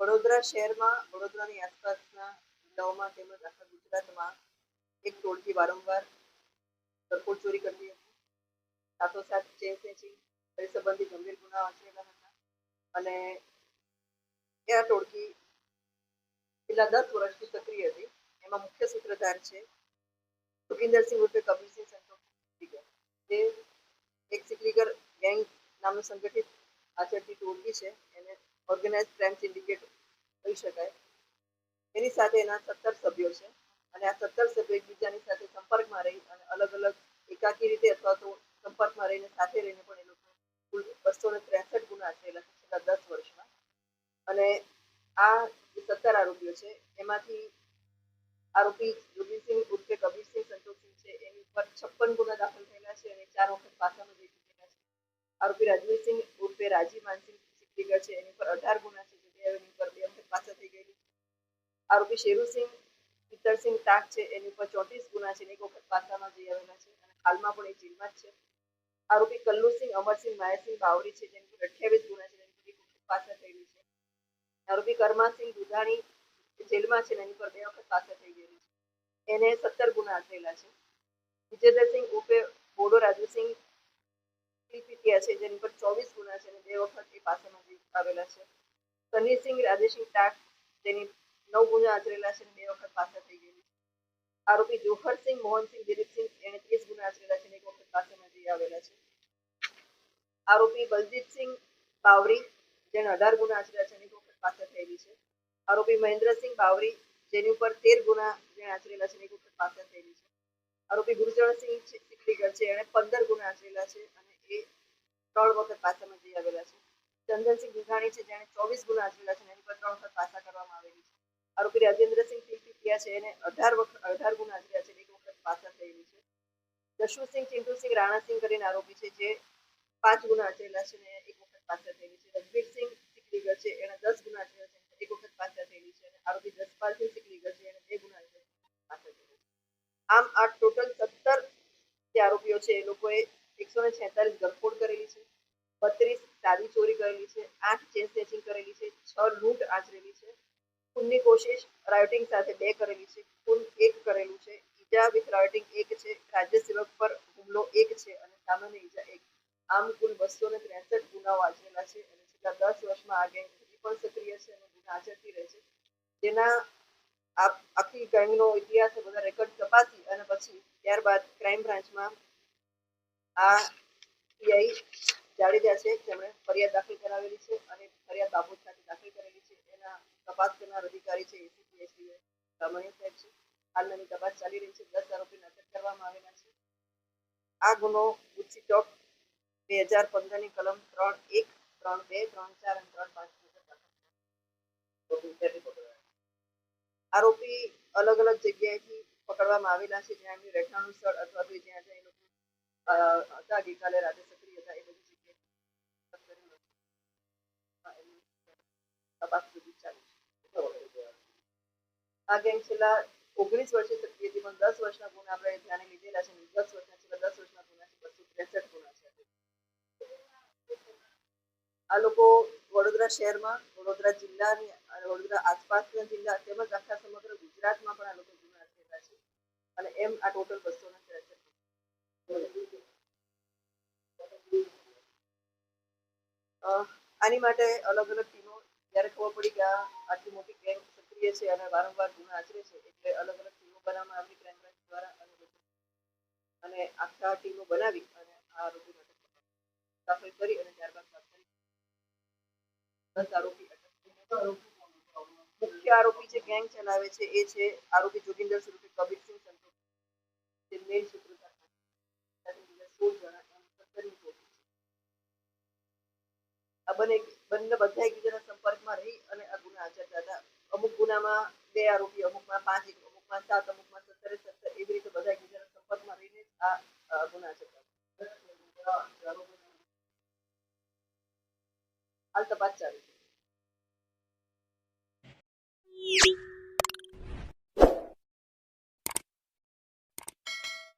વડોદરા શહેરમાં, વડોદરાની આસપાસના જિલ્લાઓમાં તેમજ આખા ગુજરાતમાં એક ટોળકી વારંવાર સરકોટ ચોરી કરતી હતી. સાથોસાથ ચેન સ્નેચિંગ કરી સંબંધી ગંભીર ગુનાઓ આચરેલા હતા અને એ આ ટોળકી છેલ્લા દસ વર્ષથી સક્રિય હતી. એમાં મુખ્ય સૂત્રધાર છે સુખિન્દરસિંહ ઉર્ફે કબીરસિંહ સંતોષ જે એક સિકલીગર ગેંગ નામનું સંગઠિત આચરતી ટોળકી છે. એને ઓર્ગેનાઇઝ ક્રાઇમ સિન્ડિકેટ કહી શકાય. એની સાથે એના સત્તર સભ્યો છે. અને આ સત્તર સભ્યો એકબીજાની સાથે સંપર્કમાં રહી અને અલગ અલગ એકાકી રીતે અથવા તો સંપર્કમાં રહીને સાથે રહીને પણ એ લોકો કુલ બસો ને ત્રેસઠ ગુના આચરેલા છે છેલ્લા દસ વર્ષમાં. અને આ જે સત્તર આરોપીઓ છે, એમાંથી આરોપી જોગીરસિંહ ઉર્ફે કબીરસિંહ સંતોષસિંહ છે. એની ઉપર છપ્પન ગુના દાખલ થયેલા છે અને ચાર વખત પાસામાં જઈ ચૂકેલા છે. આરોપી રાજવીરસિંહ ઉર્ફે રાજી માનસિંહ સિકલીગર છે, એની પર અઢાર ગુના છે, જે એની પર બે વખત પાછા થઈ ગયેલી. આરોપી શેરુસિંહ પિત્તરસિંહ તાક છે, એની ઉપર ચોત્રીસ ગુના છે એક વખત પાસામાં જઈ આવેલા છે, અને હાલમાં પણ એ જેલમાં જ છે. આરોપી કલ્લુસિંહ, અમરસિંહ, માયાસિંહ બાવરી છે, જેની પર અઠ્યાવીસ ગુના છે, જેની પર એક વખત પાછા થયેલી છે. આરોપી કરમાસિંહ દુધાણી જેલમાં છે એની પર બે વખત પાછા થઈ ગયેલી છે. એને સત્તર ગુના થયેલા છે. વિજેન્દ્રસિંહ ઉપે બોડો રાજુસિંહ પીપીટીયા છે, જેની પર ચોવીસ ગુના છે અને બે વખત એ પાસામાં આવેલા છે. સનીસિંહ રાધેસિંહ ટાક, જેની નવ ગુના આચરેલા છે બે વખત પાસા થઈ ગયેલી છે. આરોપી જોહરસિંહ મોહનસિંહ દિલીપસિંહ એને ત્રીસ ગુના આચરેલા છે એક વખત પાસામાં જઈ આવેલા છે. આરોપી બલજીતસિંહ બાવરી જેને અઢાર ગુના આચર્યા છે અને એક વખત પાસા થયેલી છે. આરોપી મહેન્દ્રસિંહ બાવરી, જેની ઉપર તેર ગુના જેણે આચરેલા છે એક વખત પાસા થયેલી છે. આરોપી ગુરુચરણસિંહ સિકલીગર છે, એણે પંદર ગુના આચરેલા છે અને ત્રણ વખત પાસામાં જઈ આવેલા છે. ચંદનસિંહ ગીઘાણી છે જેણે ચોવીસ ગુના આચરેલા છે એની પર ત્રણ વખત પાસા કરવામાં આવેલી છે. આરોપી રાજેન્દ્રસિંહ પીપીટીયા છે એને અઢાર વખત અઢાર ગુના આચર્યા છે એક વખત પાસા થયેલી છે. જશુસિંહ ચિંટુસિંહ, રાણાસિંહ કરીને આરોપી છે જે પાંચ ગુના આચરેલા છે ને એક વખત પાસા થયેલી છે. રઘબીરસિંહ સિકલીગર છે એને દસ ગુના આચરેલા છે એક વખત પાસા થયેલી છે અને આરોપી જસપાલસિંહ સિકલીગર છે એને બે ગુના આચરેલા છે. આમ આ ટોટલ સત્તર જે આરોપીઓ છે એ લોકોએ એકસો ને છેતાલીસ ગરફોડ કરેલી છે, બત્રીસ ચાવી ચોરી કરેલી છે, આઠ ચેન સ્નેચિંગ કરેલી છે, છ લૂંટ આચરેલી છે, ખૂનની કોશિશ રાયોટિંગ સાથે બે કરેલી છે, ખૂન એક કરેલું છે, ઈજા વિથ રાયોટિંગ એક છે, રાજ્ય સેવક પર હુમલો એક છે અને સામાન્ય ઈજા એક. આમ કુલ બસો ને ત્રેસઠ ગુનાઓ આચરેલા છે અને છેલ્લા દસ વર્ષમાં આ ગેંગ હજી પણ સક્રિય છે અને ગુના આચરતી રહે છે. જેના આખી ગેંગનો ઇતિહાસ બધા રેકોર્ડ તપાસી અને પછી ત્યારબાદ ક્રાઇમ બ્રાન્ચમાં આ પીઆઈ જાડેજા છે જેમણે ફરિયાદ દાખલ કરાવેલી છે અને ફરિયાદ બાબત સાથે દાખલ કરેલી છે. એના તપાસ કરનાર અધિકારી છે એસીપીએસસીએ રમણીય સાહેબ છે. હાલ તપાસ ચાલી રહી છે. દસ આરોપીને અટક કરવામાં આવેલા છે. આ ગુનો ગુચ્છી ચોક બે હજાર પંદરની કલમ ત્રણ એક, ત્રણ બે, ત્રણ ચાર અને ત્રણ પાંચ. આરોપી અલગ અલગ જગ્યાએથી પકડવામાં આવેલા છે, જ્યાં એમની રહેઠાણનું સ્થળ અથવા તો જ્યાં જ્યાં એ લોકો હતા ગઈકાલે રાતે સક્રિય હતા એ બધી આ ગેંગ છેલ્લા ઓગણીસ વર્ષે સક્રિય હતી પણ દસ વર્ષના ગુના આપણે ધ્યાને લીધેલા છે દસ વર્ષના છેલ્લા દસ વર્ષના ગુના છે બસો ત્રેસઠ ગુના છે આ લોકો વડોદરા શહેરમાં વડોદરા જિલ્લાની વડોદરા આસપાસના જિલ્લા તેમજ આખા સમગ્ર ગુજરાતમાં પણ આ લોકો ગુના થયેલા છે અને એમ આ ટોટલ બસો ને આની માટે અલગ અલગ ટીમો જ્યારે ખબર પડી કે આટલી મોટી ગેંગ સક્રિય છે અને વારંવાર ગુના આચરે છે, એટલે અલગ અલગ ટીમો બનાવવામાં આવી ક્રાઇમ બ્રાન્ચ દ્વારા અને અને આખા ટીમો બનાવી અને આ આરોપીને દાખલ કરી અને ત્યારબાદ દસ આરોપી મુખ્ય આરોપી જે ગેંગ ચલાવે છે એ છે આરોપી જોગિંદર સ્વરૂપે કબીરસિંહ સંતોષ. જે મેઇન સોળ જણા સત્તરની ટોટલ છે આ બંને બંને બધા એકબીજાના સંપર્કમાં રહી અને આ ગુના આચરતા હતા. અમુક ગુનામાં બે આરોપી, અમુકમાં પાંચ અમુકમાં સાત, અમુકમાં સત્તરે સત્તર, એવી રીતે બધા એકબીજાના સંપર્કમાં રહીને આ ગુના આચરતા હાલ તપાસ ચાલુ.